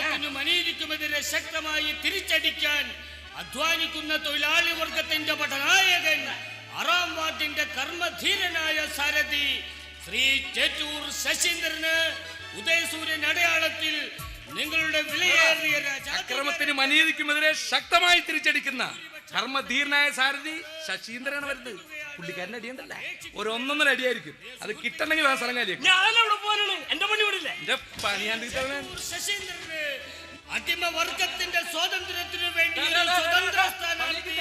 അക്രമത്തിനും അനീതിക്കുമെതിരെ ശക്തമായി തിരിച്ചടിക്കാൻ അധ്വാനിക്കുന്ന തൊഴിലാളി വർഗത്തിന്റെ പടനായകൻ ആറാം വാർഡിന്റെ കർമ്മധീരനായ സാരഥി ശ്രീ ചേറ്റൂർ ശശീന്ദ്രന് ഉദയസൂര്യൻ അടയാളത്തിൽ നിങ്ങളുടെ വിലയേറിയ അക്രമത്തിനും അനീതിക്കുമെതിരെ ശക്തമായി തിരിച്ചടിക്കുന്ന കർമ്മധീരനായ സാരഥി ശശീന്ദ്രനാണ് വരുന്നത്. പുള്ളിക്കാരന്റെ അടിയുണ്ടല്ലേ ഒരു ഒന്നൊന്നര അടിയായിരിക്കും. അത് കിട്ടണമെങ്കിൽ വേറെ സ്ഥലം കാര്യം എന്റെ പണി വിടില്ലേ എന്റെ പണിയാണ്ട് ശശീന്ദ്രന് അടിമവർഗത്തിന്റെ സ്വാതന്ത്ര്യത്തിനു വേണ്ടി സ്വതന്ത്ര സ്ഥാനാർത്ഥി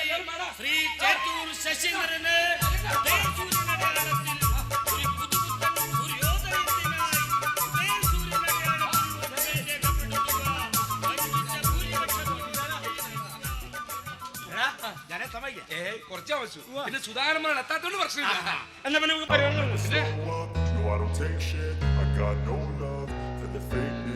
ശ്രീ ചേറ്റൂർ ശശീന്ദ്രന് പിന്നെ സുധാകരൻ എത്താത്തോണ്ട് പ്രശ്നമില്ല. എന്നാ പിന്നെ നമുക്ക് പരിപാടി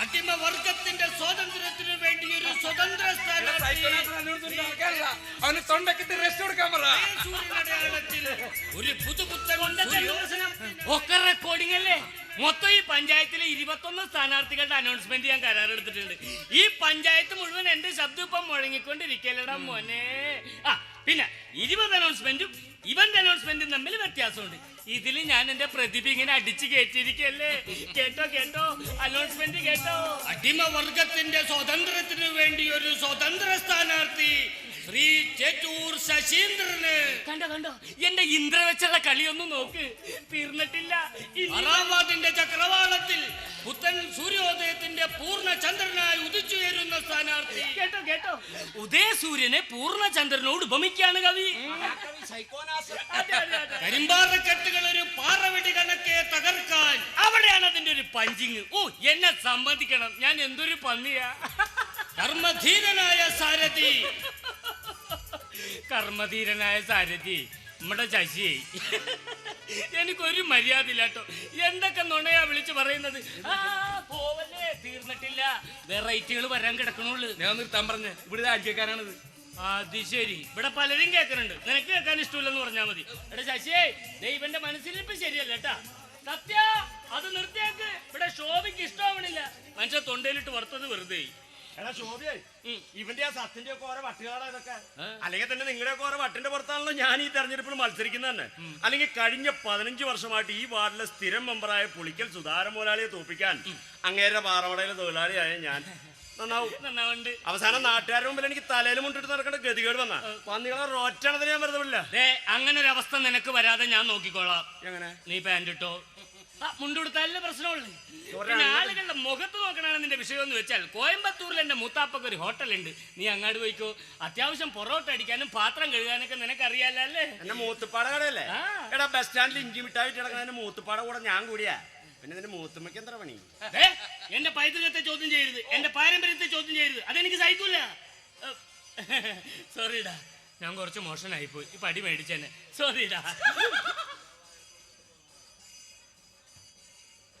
അടിമവർഗത്തിന്റെ സ്വാതന്ത്ര്യത്തിന് വേണ്ടി ഒരു സ്വതന്ത്ര അവന് റെസ്റ്റ് കൊടുക്കാൻ ഒരു ഒക്കെ റെക്കോർഡിംഗ് അല്ലേ? മൊത്തം ഈ പഞ്ചായത്തിലെ ഇരുപത്തൊന്ന് സ്ഥാനാർത്ഥികളുടെ അനൗൺസ്മെന്റ് ഞാൻ കരാറെടുത്തിട്ടുണ്ട്. ഈ പഞ്ചായത്ത് മുഴുവൻ എന്റെ ശബ്ദം ഇപ്പം മുഴങ്ങിക്കൊണ്ടിരിക്കലടാ മോനെ. ആ പിന്നെ ഇരുപത് അനൗൺസ്മെന്റും ഇവന്റ് അനൗൺസ്മെന്റും തമ്മിൽ വ്യത്യാസമുണ്ട്. ഇതിൽ ഞാൻ എന്റെ പ്രതിഭ ഇങ്ങനെ അടിച്ചു കയറ്റിയിരിക്കല്ലേ? കേട്ടോ കേട്ടോ? അനൗൺസ്മെന്റ് കേട്ടോ? അടിമവർഗത്തിന്റെ സ്വാതന്ത്ര്യത്തിന് വേണ്ടി ഒരു സ്വതന്ത്ര സ്ഥാനാർത്ഥി ശ്രീ ചേറ്റൂർ ശശീന്ദ്രന്. കണ്ടോ കണ്ടോ? എന്റെ ഇന്ദ്ര വെച്ചുള്ള കളിയൊന്നും നോക്ക്. തീർന്നിട്ടില്ല. ആറാം ചക്രവാളത്തിൽ പുത്തൻ സൂര്യോദയത്തിന്റെ പൂർണ ചന്ദ്രനായി ഉദിച്ചുയരുന്ന സ്ഥാനാർത്ഥി. കേട്ടോ കേട്ടോ. ഉദയസൂര്യനെ പൂർണചന്ദ്രനോട് ഉപമിക്കാണ് കവി. കരിമ്പാറക്കെട്ടുകൾ ഒരു പാറവെടി കണക്കെ തകർക്കാൻ അവിടെയാണ് അതിന്റെ ഒരു പഞ്ചിങ്. ഓ എന്നെ സമ്മതിക്കണം ഞാൻ എന്തൊരു പന്നിയാ. കർമ്മധീരനായ സാരഥി. കർമ്മധീരനായ സാരഥി നമ്മുടെ ശശി എനിക്കൊരു മര്യാദ ഇല്ലാട്ടോ എന്തൊക്കെ നുണയാ വിളിച്ചു പറയുന്നത്? ആ, തീർന്നിട്ടില്ല വെറൈറ്റികൾ വരാൻ കിടക്കണുള്ളു. ഞാൻ നിർത്താൻ പറഞ്ഞ. ഇവിടെ ആഴ്ചക്കാരാണിത് അത് ശരി. ഇവിടെ പലരും കേൾക്കുന്നുണ്ട് നിനക്ക് കേൾക്കാൻ ഇഷ്ടമില്ലെന്ന് പറഞ്ഞാൽ മതി. എടാ ശശിയേ ദൈവന്റെ മനസ്സിലിപ്പ് ശരിയല്ല കേട്ടാ. സത്യ അത് നിർത്തിയാക്ക്. ഇവിടെ ശോഭിക്ക് ഇഷ്ടമാവണില്ല. മനുഷ്യ തൊണ്ടയിലിട്ട് വറുത്തത് വെറുതെ എടാ ശോഭിയേ ഇവന്റെ ആ സത്യന്റെ ഒക്കെ ഓരോ വട്ടുകാടാ ഇതൊക്കെ? അല്ലെങ്കിൽ തന്നെ നിങ്ങളുടെ ഒക്കെ ഓരോ വട്ടിന്റെ പുറത്താണല്ലോ ഞാൻ ഈ തെരഞ്ഞെടുപ്പിൽ മത്സരിക്കുന്നത് തന്നെ. അല്ലെങ്കിൽ കഴിഞ്ഞ പതിനഞ്ച് വർഷമായിട്ട് ഈ വാർഡിലെ സ്ഥിരം മെമ്പറായ പുളിക്കൽ സുധാര മുതലാളിയെ തോപ്പിക്കാൻ അങ്ങേരെ പാറമടയിലെ തൊഴിലാളിയായ ഞാൻ. നന്നാവും. നന്നാവുണ്ട് അവസാനം നാട്ടുകാരുടെ മുമ്പിൽ എനിക്ക് തലയിൽ മുണ്ടിട്ട് നടക്കേണ്ട ഗതികേട് വന്ന. പന്നികളെ റൊറ്റണതിന് ഞാൻ വെറുതെ അങ്ങനെ ഒരു അവസ്ഥ നിനക്ക് വരാതെ ഞാൻ നോക്കിക്കോളാം. എങ്ങനെ? നീ പാന്റ് ഇട്ടോ. ആ മുണ്ടുകൊടുത്താലേ പ്രശ്നമുള്ളൂ. പിന്നെ ആളുകളുടെ മുഖത്ത് നോക്കണാണ് നിന്റെ വിഷയം എന്ന് വെച്ചാൽ കോയമ്പത്തൂരിൽ എന്റെ മൂത്താപ്പൊക്കെ ഒരു ഹോട്ടലുണ്ട്. നീ അങ്ങാട് പോയിക്കോ. അത്യാവശ്യം പൊറോട്ട അടിക്കാനും പാത്രം കഴുകാനൊക്കെ നിനക്ക് അല്ലേ? എന്നെ മൂത്തുപ്പാട കടയല്ലേ? എടാ ബസ് സ്റ്റാൻഡിൽ ഇഞ്ചി മിഠായി കിടക്കുന്ന മൂത്തുപ്പാട കൂടെ ഞാൻ കൂടിയാ. പിന്നെ നിന്റെ മൂത്തുമ്മയ്ക്ക് എന്താ പണി? എന്റെ പൈതൃകത്തെ ചോദ്യം ചെയ്യരുത്. എന്റെ പാരമ്പര്യത്തെ ചോദ്യം ചെയ്യരുത്. അതെനിക്ക് സഹിക്കൂല. സോറിടാ ഞാൻ കുറച്ച് മോഷനായിപ്പോയി. പോയി അടി മേടിച്ചെന്നെ സോറിടാ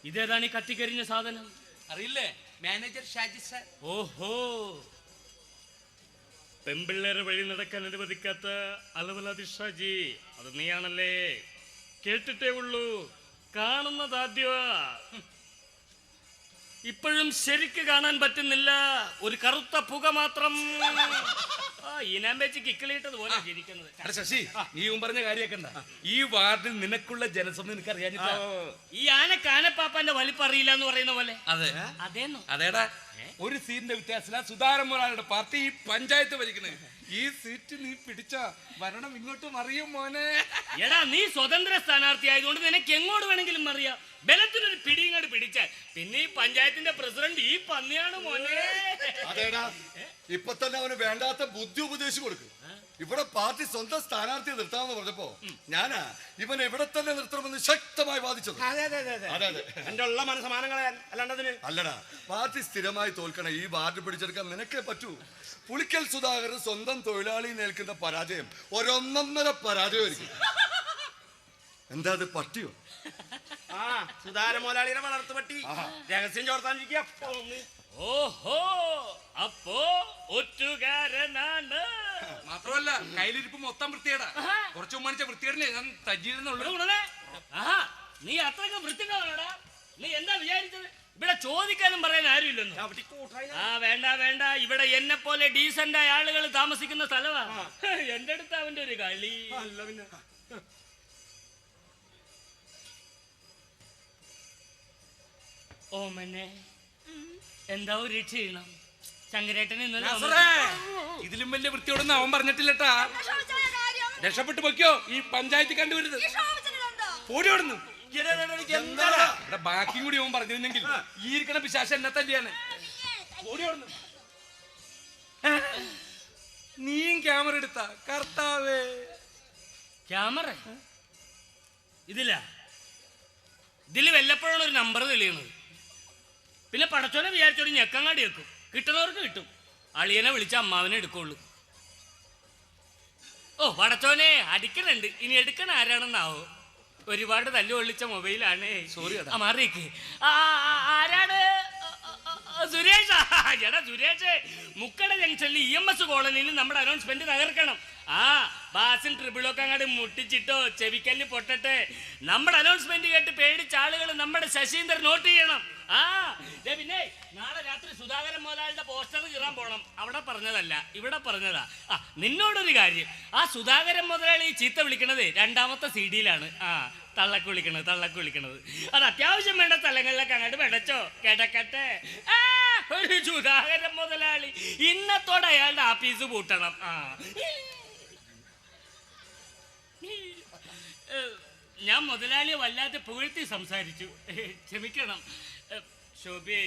ഇതേതാണ് ഈ കത്തിക്കരിഞ്ഞ സാധനം? അറിയില്ലേ? Manager Shaji sir. ഓഹോ. പെമ്പിള്ളേരെ വഴി നടക്കാൻ അനുവദിക്കാത്ത അലവലാതി ഷാജി അത് നീയാണല്ലേ? കേട്ടിട്ടേ ഉള്ളൂ. കാണുന്നത് ആദ്യമാ ഇപ്പോഴും ശരിക്ക് കാണാൻ പറ്റുന്നില്ല. ഒരു കറുത്ത പുക മാത്രം. ആ ഇനാൻ വെച്ച് കിക്കിളിയിട്ടത് പോലെ ഇരിക്കുന്നത് എടാ ശശി നീയും പറഞ്ഞ കാര്യമൊക്കെ ഈ വാർഡിൽ നിനക്കുള്ള ജനസംഖ്യ നിനക്ക് അറിയാഞ്ഞിട്ടാ ഈ ആന കാനപ്പാപ്പാന്റെ വലിപ്പം അറിയില്ല എന്ന് പറയുന്ന പോലെ. അതെ. അതേന്നോ. അതേടാ ഒരു സീറ്റിന്റെ വ്യത്യാസമില്ല. സുധാരൻ പാർട്ടി ഈ പഞ്ചായത്ത് ഭരിക്കുന്നത്. ഈ സീറ്റ് നീ പിടിച്ച ഭരണം ഇങ്ങോട്ടും അറിയും മോനെ. എടാ നീ സ്വതന്ത്ര സ്ഥാനാർത്ഥി ആയതുകൊണ്ട് നിനക്ക് എങ്ങോട്ട് വേണമെങ്കിലും അറിയാം ബലത്തിനൊരു പിടിയങ്ങോട്ട് പിടിച്ചാൽ പിന്നെ ഈ പഞ്ചായത്തിന്റെ പ്രസിഡന്റ് ഈ പന്നിയാണ് മോനെ. അതേടാ ഇപ്പൊ തന്നെ അവന് വേണ്ടാത്ത ബുദ്ധി ഉപദേശിച്ചു കൊടുക്കും. ഇവിടെ പാർട്ടി സ്വന്തം സ്ഥാനാർത്ഥിയെ നിർത്താമെന്ന് പറഞ്ഞപ്പോ ഞാനാ ഇവൻ എവിടെ തന്നെ നിർത്തണമെന്ന് ശക്തമായി വാദിച്ചത്. അതെ അതെ അതെ അതെ. അതെ എന്റെ ഉള്ള മനസ്സമാനം കളയാൻ അല്ലാണ്ടതിന് അല്ലടാ പാർട്ടി സ്ഥിരമായി തോൽക്കണ ഈ വാർഡ് പിടിച്ചെടുക്കാൻ നിനക്കേ പറ്റൂ. പുളിക്കൽ സുധാകരൻ സ്വന്തം തൊഴിലാളി നേൽക്കുന്ന പരാജയം ഒരൊന്നൊന്നര പരാജയമായിരിക്കും. എന്താ അത് പട്ടിയോ? ആ സുധാര മോലാളിയുടെ വളർത്തു പട്ടി. രഹസ്യം ചോർത്താനിരിക്കുക. ഓഹോ അപ്പോ ഒറ്റുകാരനാണ്. മാത്രമല്ല കയ്യിലിരിപ്പ് മൊത്തം വൃത്തിയേടാ കുറച്ച് ഉമ്മാനിച്ച വൃത്തിയേടനെ ഞാൻ തജ്ജീരുന്നുള്ളൂ നീ അത്രയൊക്കെ വൃത്തിക്കാണോടാ നീ എന്താ വിചാരിച്ചത്? ഇവിടെ ചോദിക്കാനും പറയാൻ ആരുമില്ലെന്നു? ആ വേണ്ട വേണ്ട. ഇവിടെ എന്നെ പോലെ ഡീസന്റ് ആയ ആളുകൾ താമസിക്കുന്ന സ്ഥലമാ. എന്റെ അടുത്ത് അവന്റെ ഒരു കളി. ഓമനെ എന്താ ഒരു ക്ഷീണം? ശങ്കരേട്ടൻ ഇന്നലെ ഇതിലും വലിയ വൃത്തിയോടൊന്നും അവൻ പറഞ്ഞിട്ടില്ലട്ടാ. രക്ഷപ്പെട്ടു പൊയ്ക്കോ ഈ പഞ്ചായത്തിൽ കണ്ടുവരുത്. ഓടി ഓടുന്നു എന്താടാ? ഇവിടെ ബാക്കിയും കൂടി അവൻ പറഞ്ഞിരുന്നെങ്കിൽ ഈ ഇരിക്കണ പിശാശ എന്നെ തല്ലിയാണ്. ഓടി ഓടുന്നു ഏ? നീയും ക്യാമറ എടുത്ത കർത്താവേ. ക്യാമറ? ഇതില്ല ഇതിൽ വല്ലപ്പോഴാണ് ഒരു നമ്പർ തെളിയണത്. പിന്നെ പടച്ചോനെ വിചാരിച്ചൊരു ഞെക്കങ്ങാടി വെക്കും. കിട്ടുന്നവർക്ക് കിട്ടും. അളിയനെ വിളിച്ച അമ്മാവനെ എടുക്കുള്ളൂ. ഓ പടച്ചോനെ അടിക്കണുണ്ട്. ഇനി എടുക്കണ ആരാണെന്നാവോ? ഒരുപാട് തല്ലു കൊള്ളിച്ച മൊബൈലാണ്. സോറി ആ മാറിയേക്ക്. ആരാണ്? സുരേഷ്. എടാ സുരേഷ്. മുക്കട ജംഗ്ഷനിൽ ഇ എം എസ് കോളനിയിൽ നമ്മുടെ അനൗൺസ്മെന്റ് തകർക്കണം ആ ബാസും ട്രിബിളൊക്കെ അങ്ങോട്ട് മുട്ടിച്ചിട്ടോ ചെവിക്കല്ല് പൊട്ടട്ടെ. നമ്മുടെ അനൗൺസ്മെന്റ് കേട്ട് പേടിച്ച ആളുകൾ നമ്മുടെ ശശീന്ദ്രൻ നോട്ട് ചെയ്യണം. ആ പിന്നെ നാളെ രാത്രി സുധാകരൻ മോലാളിന്റെ പോസ്റ്റർ കീറാൻ പോണം. അവിടെ പറഞ്ഞതല്ല ഇവിടെ പറഞ്ഞതാ. ആ നിന്നോടൊരു കാര്യം. ആ സുധാകരൻ മുതലാളി ചീത്ത വിളിക്കണത് രണ്ടാമത്തെ സി ഡിയിലാണ് ആ തള്ളക്ക് വിളിക്കണത് തള്ളക്ക് വിളിക്കണത്. അത് അത്യാവശ്യം വേണ്ട സ്ഥലങ്ങളിലൊക്കെ അങ്ങോട്ട് വെടച്ചോ കിടക്കട്ടെ. ആ ഒരു സുധാകരൻ മുതലാളി. ഇന്നത്തോടെ അയാളുടെ ആഫീസ് പൂട്ടണം. ആ. ഞാൻ മുതലാളിയെ വല്ലാതെ പുകഴ്ത്തി സംസാരിച്ചു. ക്ഷമിക്കണം. ശോഭേ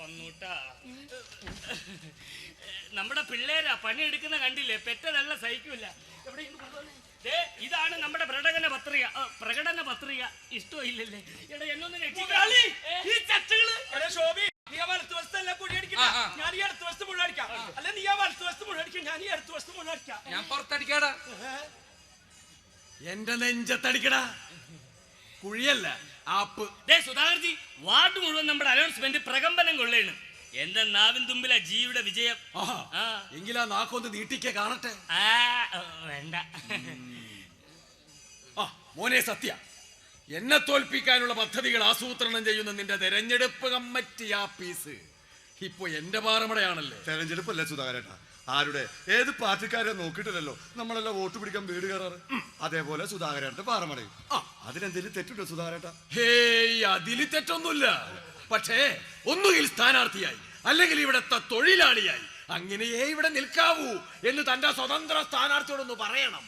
വന്നൂട്ടാ. ഏഹ്, നമ്മുടെ പിള്ളേരാ പണിയെടുക്കുന്ന കണ്ടില്ലേ? പെറ്റതല്ല സഹിക്കൂല. എവിടെ ഇതാണ് നമ്മുടെ പ്രകടന പത്രിക. പ്രകടന പത്രിക. ഇഷ്ടമില്ലല്ലേ എടാ എന്നൊന്ന് ശോഭി നീ ആ വലത്ത് വശത്തല്ല ആ. ഞാൻ ഈ അടുത്ത വശത്ത് മുഴുവൻ അടിക്കാം. അല്ല നീ ആ വലത്ത് വശത്ത് മുഴുവൻ അടിക്കാം. ഞാൻ ഈ അടുത്ത വശത്ത് മുഴുവൻ അടിക്കാം. ഞാൻ പുറത്തടിക്കാടാ. എന്റെ നെഞ്ചത്തടിക്കടാ. കുഴിയല്ല ആപ്പ്. ദേ സുധാകർജി വാർഡ് മുഴുവൻ നമ്മുടെ അനൗൺസ്മെന്റ് പ്രകമ്പനം കൊള്ളേണ്. എന്റെ നാവിൻ തുമ്പില ജിയുടെ വിജയം. എങ്കിലാ നാക്കൊന്ന് നീട്ടിക്കെ കാണട്ടെ? ആ വേണ്ട. ആ മോനെ സത്യ എന്നെ തോൽപ്പിക്കാനുള്ള പദ്ധതികൾ ആസൂത്രണം ചെയ്യുന്ന നിന്റെ തെരഞ്ഞെടുപ്പ് കമ്മിറ്റി ആപ്പീസ് ഇപ്പൊ എന്റെ പാറമടയാണല്ലേ? തെരഞ്ഞെടുപ്പല്ലേ സുധാകരേട്ടാ? ആരുടെ? ഏത് പാർട്ടിക്കാരെ നോക്കിയിട്ടില്ലല്ലോ? നമ്മളെല്ലാം വോട്ട് പിടിക്കാൻ വീട് കയറാറ്? അതേപോലെ സുധാകരേട്ടന്റെ പാറമടയും ആ അതിനെന്തെങ്കിലും തെറ്റുണ്ടോ സുധാകരേട്ട? ഹേയ് അതിൽ തെറ്റൊന്നുമില്ല. പക്ഷേ ഒന്നുകിൽ സ്ഥാനാർത്ഥിയായി അല്ലെങ്കിൽ ഇവിടത്തെ തൊഴിലാളിയായി. അങ്ങനെയേ ഇവിടെ നിൽക്കാവൂ എന്ന് തന്റെ സ്വതന്ത്ര സ്ഥാനാർത്ഥിയോടൊന്ന് പറയണം.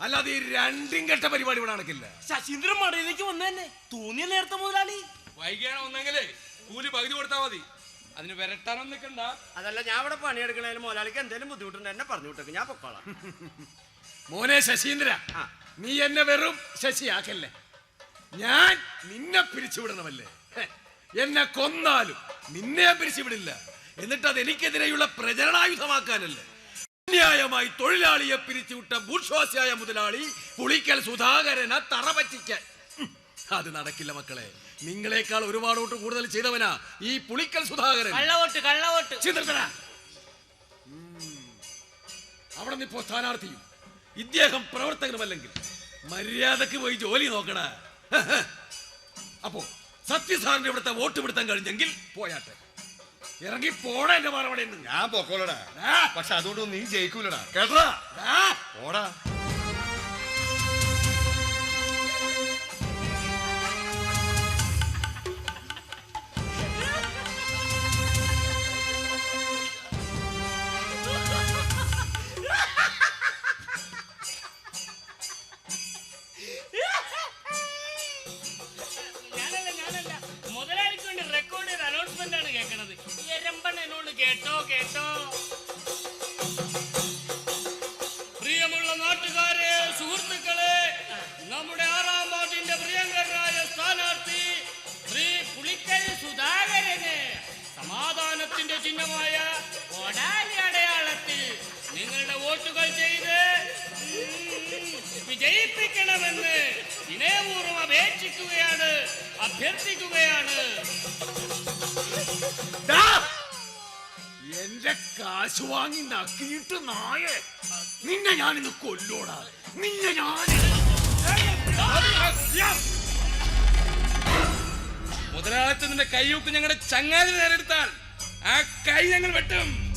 അല്ലാതെ ഈ രണ്ടും കെട്ട പരിപാടി ഇവിടെ നടക്കില്ല. ശശീന്ദ്രൻ മടയിലേക്ക് വന്നു തന്നെ തോന്നിയ നേരത്തെ മുതലാളി. വൈകിയാണ് ഒന്നെങ്കിലേ? കൂലി പകുതി കൊടുത്താൽ മതി. അതിന് വരട്ടാനൊന്നും നിൽക്കണ്ട അതല്ല ഞാൻ ഇവിടെ പണിയെടുക്കണേലും മുതലാളിക്ക് എന്തെങ്കിലും ബുദ്ധിമുട്ടുണ്ട് എന്നെ പറഞ്ഞു വിട്ടേക്ക് ഞാൻ പൊക്കോളാം. മോനെ ശശീന്ദ്ര നീ എന്നെ വെറും ശശി ആക്കല്ലേ ഞാൻ നിന്നെ പിരിച്ചുവിടണമല്ലേ എന്നെ കൊന്നാലും നിന്നെ പിരിച്ചുവിടില്ല. എന്നിട്ട് അത് എനിക്കെതിരെയുള്ള പ്രചരണായുധമാക്കാനല്ലേ? അന്യായമായി തൊഴിലാളിയെ പിരിച്ചുവിട്ട ഭൂഷ്വാസിയായ മുതലാളി പുളിക്കൽ സുധാകരനെ തറ പറ്റിക്കാൻ അത് നടക്കില്ല മക്കളെ. നിങ്ങളെക്കാൾ ഒരുപാട് വോട്ട് കൂടുതൽ ചെയ്തവനാ ഈ പുളിക്കൽ സുധാകരൻ. കള്ളവോട്ട് കള്ളവോട്ട്. ചിന്തർത്തടാ. അവിടെ നിപ്പോ സ്ഥാനാർത്ഥിയും. ഇദ്ദേഹം പ്രവർത്തകനുമല്ലെങ്കിൽ മര്യാദയ്ക്ക് പോയി ജോലി നോക്കണ. അപ്പോ സത്യസാറിന്റെ ഇവിടുത്തെ വോട്ട് പിടുത്തം കഴിഞ്ഞെങ്കിൽ പോയാട്ടെ. ഇറങ്ങി പോടാ എന്റെ മറുപടി ഞാൻ പൊക്കോളടാ. പക്ഷെ അതുകൊണ്ടൊന്നും നീ ജയിക്കൂലടാ. കേട്ടോടാ ഓടാ. കേട്ടോ കേട്ടോ. പ്രിയമുള്ള നാട്ടുകാരെ സുഹൃത്തുക്കളെ നമ്മുടെ ആറാം വാർഡിന്റെ പ്രിയങ്കരനായ സ്ഥാനാർത്ഥി ശ്രീ പുളിക്കൽ സുധാകരന് സമാധാനത്തിന്റെ ചിഹ്നമായ കൊടാലി അടയാളത്തിൽ നിങ്ങളുടെ വോട്ടുകൾ ചെയ്ത് വിജയിപ്പിക്കണമെന്ന് വിനയപൂർവം അപേക്ഷിക്കുകയാണ് അഭ്യർത്ഥിക്കുകയാണ്. എന്റെ കാശ് വാങ്ങി നക്കിയിട്ട് നായെ. നിന്നെ ഞാനിന്ന് കൊല്ലോടാ. നിന്നെ ഞാൻ മുതലാളിത്തത്തിന്റെ കൈയൊക്കെ ഞങ്ങളുടെ ചങ്ങാതി നേരെടുത്താൽ ആ കൈ ഞങ്ങൾ വെട്ടും.